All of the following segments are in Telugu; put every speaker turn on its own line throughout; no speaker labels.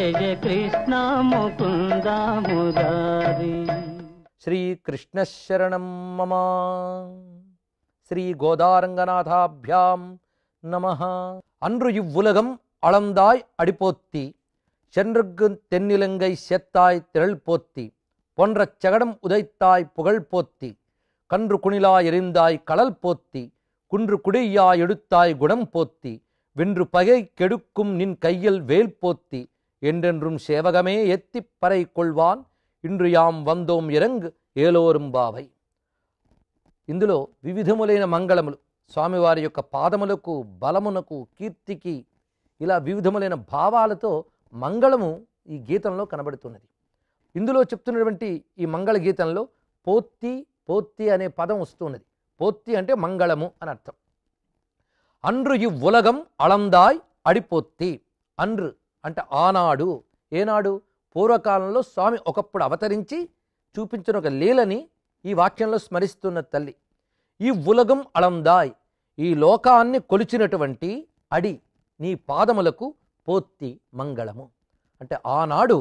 జయ కృష్ణ ముకుంద మురారి
శ్రీకృష్ణశరణం మమ శ్రీ గోదారంగనాథాభ్యాం నమ அன்று இவ்வுலகம் அளந்தாய் அடிப்போத்தி சென்றுக்கு தென்னிலங்கை செத்தாய் திரள் போத்தி பொன்றச் சகடம் உதைத்தாய் புகழ் போத்தி கன்று குணிலா எரிந்தாய் கடல் போத்தி குன்று குடியா எடுத்தாய் குணம் போத்தி வென்று பகை கெடுக்கும் நின் கையில் வேல் போத்தி என்றென்றும் சேவகமே எத்திப் பறை கொள்வான் ఇండ్రు యాం వందోం ఎరంగ్ ఏలోరుంబావై ఇందులో వివిధములైన మంగళములు స్వామివారి యొక్క పాదములకు బలమునకు కీర్తికి ఇలా వివిధములైన భావాలతో మంగళము ఈ గీతంలో కనబడుతున్నది ఇందులో చెప్తున్నటువంటి ఈ మంగళ గీతంలో పోత్తి పోత్తి అనే పదం వస్తున్నది పోత్తి అంటే మంగళము అని అర్థం అన్రు ఈ ఉలగం అళందాయ్ అడిపోత్తి అన్రు అంటే ఆనాడు ఏనాడు పూర్వకాలంలో స్వామి ఒకప్పుడు అవతరించి చూపించిన ఒక లీలని ఈ వాక్యంలో స్మరిస్తున్న తల్లి. ఈ ఉలగం అళందాయ్ ఈ లోకాన్ని కొలిచినటువంటి అడి నీ పాదములకు పోత్తి మంగళము. అంటే ఆనాడు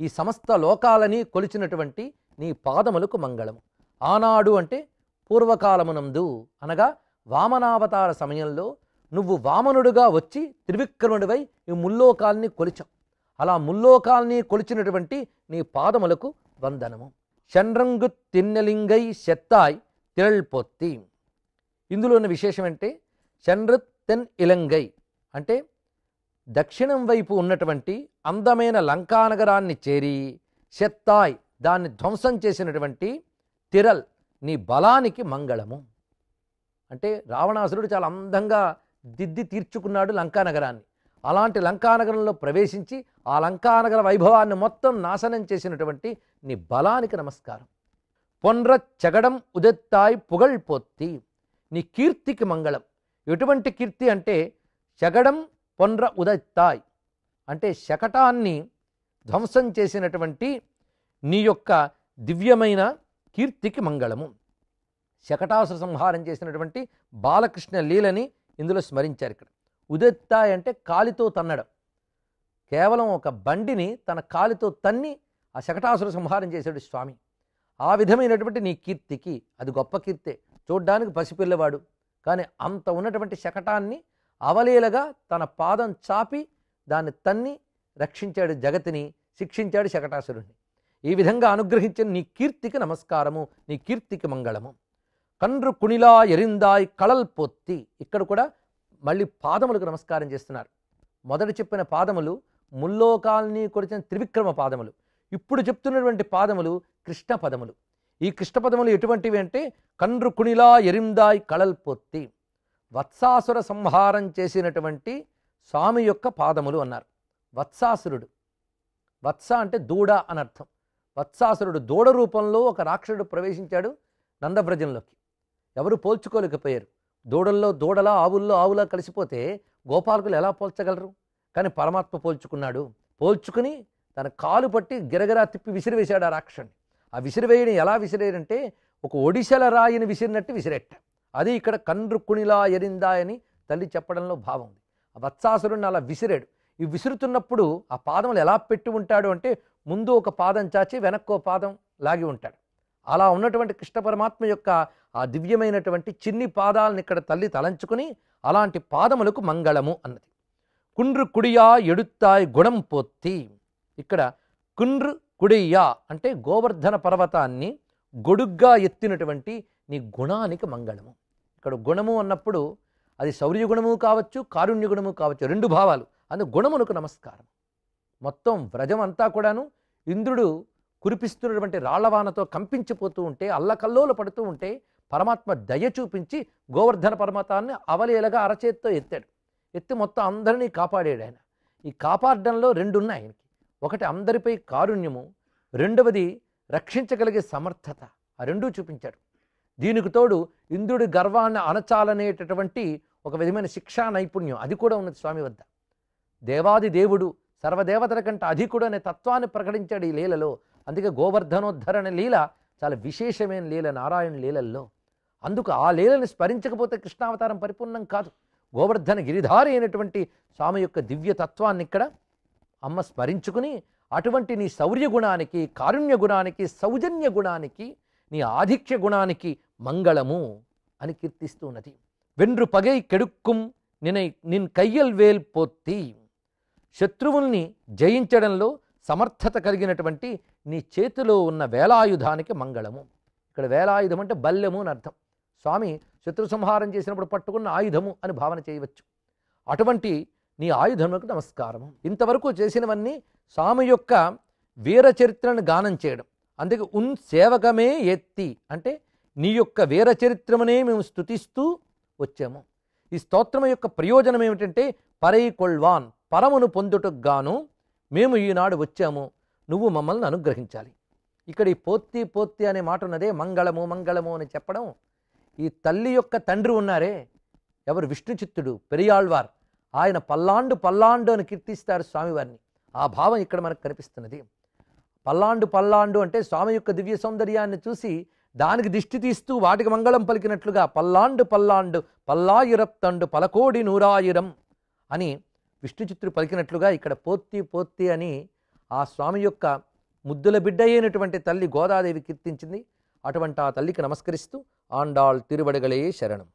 ఈ సమస్త లోకాలని కొలిచినటువంటి నీ పాదములకు మంగళము. ఆనాడు అంటే పూర్వకాలమునందు అనగా వామనావతార సమయంలో నువ్వు వామనుడుగా వచ్చి త్రివిక్రముడివై ఈ ముల్లోకాల్ని కొలిచావు. అలా ముల్లోకాల్ని కొలిచినటువంటి నీ పాదములకు వందనము. షణ్రంగు తిన్నెలింగై శెత్తాయ్ తిరళ్పొత్తి ఇందులో ఉన్న విశేషం అంటే షణ్రుత్ తెన్ ఇలంగై అంటే దక్షిణం వైపు ఉన్నటువంటి అందమైన లంకానగరాన్ని చేరి శెత్తాయ్ దాన్ని ధ్వంసం చేసినటువంటి తిరల్ నీ బలానికి మంగళము. అంటే రావణాసురుడు చాలా అందంగా దిద్ది తీర్చుకున్నాడు లంకానగరాన్ని. అలాంటి లంకానగరంలో ప్రవేశించి ఆ లంకానగర వైభవాన్ని మొత్తం నాశనం చేసినటువంటి నీ బలానికి నమస్కారం. పొన్ర చెగడం ఉదెత్తాయి పుగళ్ పొత్తి. నీ కీర్తికి మంగళం. ఎటువంటి కీర్తి అంటే చెగడం పొన్ర ఉదెత్తాయ్. అంటే శకటాన్ని ధ్వంసం చేసినటువంటి నీ యొక్క దివ్యమైన కీర్తికి మంగళము. శకటాసుర సంహారం చేసినటువంటి బాలకృష్ణ లీలని ఇందులో స్మరించారు ఇక్కడ. ఉదెత్తాయ్ అంటే కాలితో తన్నడం. కేవలం ఒక బండిని తన కాలితో తన్ని ఆ శకటాసుర సంహారం చేశాడు స్వామి. ఆ విధమైనటువంటి నీ కీర్తికి అది గొప్ప కీర్తే. చూడ్డానికి పసిపిల్లవాడు. కానీ అంత ఉన్నటువంటి శకటాన్ని అవలీలగా తన పాదం చాపి దాన్ని తన్ని రక్షించాడు జగతిని శిక్షించాడు శకటాసురుణ్ణి. ఈ విధంగా అనుగ్రహించిన నీ కీర్తికి నమస్కారము నీ కీర్తికి మంగళము. కండ్రు కుణిలా ఎరిందాయ్ కళల్ పొత్తి. ఇక్కడ కూడా మళ్ళీ పాదములకు నమస్కారం చేస్తున్నారు. మొదట చెప్పిన పాదములు ముల్లోకాల్ని కొరిచిన త్రివిక్రమ పాదములు. ఇప్పుడు చెప్తున్నటువంటి పాదములు కృష్ణ పదములు. ఈ కృష్ణ పదములు ఎటువంటివి అంటే కండ్రు కుణిలా ఎరిందాయ్ కళల్ పొత్తి. వత్సాసుర సంహారం చేసినటువంటి స్వామి యొక్క పాదములు అన్నారు. వత్సాసురుడు. వత్స అంటే దూడ అని అర్థం వత్సాసురుడు దూడ రూపంలో ఒక రాక్షసుడు ప్రవేశించాడు నందవ్రజంలోకి. ఎవరు పోల్చుకోలేకపోయారు. దూడల్లో దూడలా ఆవుల్లో ఆవులా కలిసిపోతే గోపాలకులు ఎలా పోల్చగలరు? కానీ పరమాత్మ పోల్చుకున్నాడు. పోల్చుకుని తన కాలు పట్టి గిరగిరా తిప్పి విసిరివేశాడు ఆ రాక్షణ్ణి ఆ విసిరివేయని ఎలా విసిరేయడంటే ఒక ఒడిశల రాయిని విసిరినట్టు విసిరెట్ట అది ఇక్కడ కండ్రు కుణిలా ఎరిందా అని తల్లి చెప్పడంలో భావం ఉంది. ఆ వత్సాసురుణ్ణి అలా విసిరాడు. ఈ విసురుతున్నప్పుడు ఆ పాదములు ఎలా పెట్టి ఉంటాడు అంటే ముందు ఒక పాదం చాచి వెనక్కో పాదం లాగి ఉంటాడు. అలా ఉన్నటువంటి కృష్ణ పరమాత్మ యొక్క ఆ దివ్యమైనటువంటి చిన్ని పాదాలను ఇక్కడ తల్లి తలంచుకుని అలాంటి పాదములకు మంగళము అన్నది. కుండ్రు కుడియా ఎడుత్తాయ్ గుణం పొత్తి. ఇక్కడ కుండ్రు కుడియా అంటే గోవర్ధన పర్వతాన్ని గొడుగ్గా ఎత్తినటువంటి నీ గుణానికి మంగళము. ఇక్కడ గుణము అన్నప్పుడు అది శౌర్య గుణము కావచ్చు కారుణ్య గుణము కావచ్చు రెండు భావాలు. అందు గుణమునకు నమస్కారం. మొత్తం వ్రజం అంతా కూడాను ఇంద్రుడు కురిపిస్తున్నటువంటి రాళ్ళవానతో కంపించిపోతూ ఉంటే అల్లకల్లోలు పడుతూ ఉంటే పరమాత్మ దయ చూపించి గోవర్ధన పర్వతాన్ని అవలేలగా అరచేత్తో ఎత్తాడు. ఎత్తి మొత్తం అందరినీ కాపాడాడు ఆయన. ఈ కాపాడడంలో రెండు ఉన్నాయి ఆయనకి. ఒకటి అందరిపై కారుణ్యము రెండవది రక్షించగలిగే సమర్థత. ఆ రెండూ చూపించాడు. దీనికి తోడు ఇంద్రుడి గర్వాన్ని అణచాలనేటటువంటి ఒక విధమైన శిక్షా నైపుణ్యం అది కూడా ఉన్నది స్వామి వద్ద. దేవాది దేవుడు సర్వదేవతల కంటే అధికుడు అనే తత్వాన్ని ప్రకటించాడు ఈ లీలలో. అందుకే గోవర్ధనోద్ధరణ లీల చాలా విశేషమైన లీల నారాయణ లీలల్లో. అందుకు ఆ లీలని స్మరించకపోతే కృష్ణావతారం పరిపూర్ణం కాదు. గోవర్ధన గిరిధారి అయినటువంటి స్వామి యొక్క దివ్యతత్వాన్ని ఇక్కడ అమ్మ స్మరించుకుని అటువంటి నీ శౌర్య గుణానికి కారుణ్య గుణానికి సౌజన్య గుణానికి నీ ఆధిక్య గుణానికి మంగళము అని కీర్తిస్తున్నది వెండ్రు పగై కెడుక్కుం నినై నిన్ కయ్యల్ వేల్ పోత్తి. శత్రువుల్ని జయించడంలో సమర్థత కలిగినటువంటి నీ చేతిలో ఉన్న వేలాయుధానికి మంగళము. ఇక్కడ వేలాయుధం అంటే బల్యము అని అర్థం. స్వామి శత్రు సంహారం చేసినప్పుడు పట్టుకున్న ఆయుధము అని భావన చేయవచ్చు. అటువంటి నీ ఆయుధములకు నమస్కారము. ఇంతవరకు చేసినవన్నీ స్వామి యొక్క వీర చరిత్రను గానం చేయడం. అందుకే ఉన్ సేవకమే ఎత్తి అంటే నీ యొక్క వీర చరిత్రమునే మేము స్తుతిస్తూ వచ్చాము. ఈ స్తోత్రం యొక్క ప్రయోజనం ఏమిటంటే పరై కొల్వాన్ పరమును పొందుటకు గాను మేము ఈనాడు వచ్చాము. నువ్వు మమ్మల్ని అనుగ్రహించాలి. ఇక్కడ ఈ పోత్తి పోత్తి అనే మాట ఉన్నదే మంగళము మంగళము అని చెప్పడం. ఈ తల్లి యొక్క తండ్రి ఉన్నారే. ఎవరు విష్ణుచిత్తుడు పెరియాళ్వార్. ఆయన పల్లాండు పల్లాండు అని కీర్తిస్తారు స్వామివారిని. ఆ భావం ఇక్కడ మనకు కనిపిస్తున్నది. పల్లాండు పల్లాండు అంటే స్వామి యొక్క దివ్య సౌందర్యాన్ని చూసి దానికి దిష్టి తీస్తూ వాటికి మంగళం పలికినట్లుగా పల్లాండు పల్లాండు పల్లాయిరత్తండు పలకోడి నూరాయిరం అని విష్ణుచిత్రుడు పలికినట్లుగా ఇక్కడ పోత్తి పోత్తి అని ఆ స్వామి యొక్క ముద్దుల బిడ్డ అయినటువంటి తల్లి గోదాదేవి కీర్తించింది. అటువంటి ఆ తల్లికి నమస్కరిస్తూ ఆండాళ్ తిరువడగలే శరణం.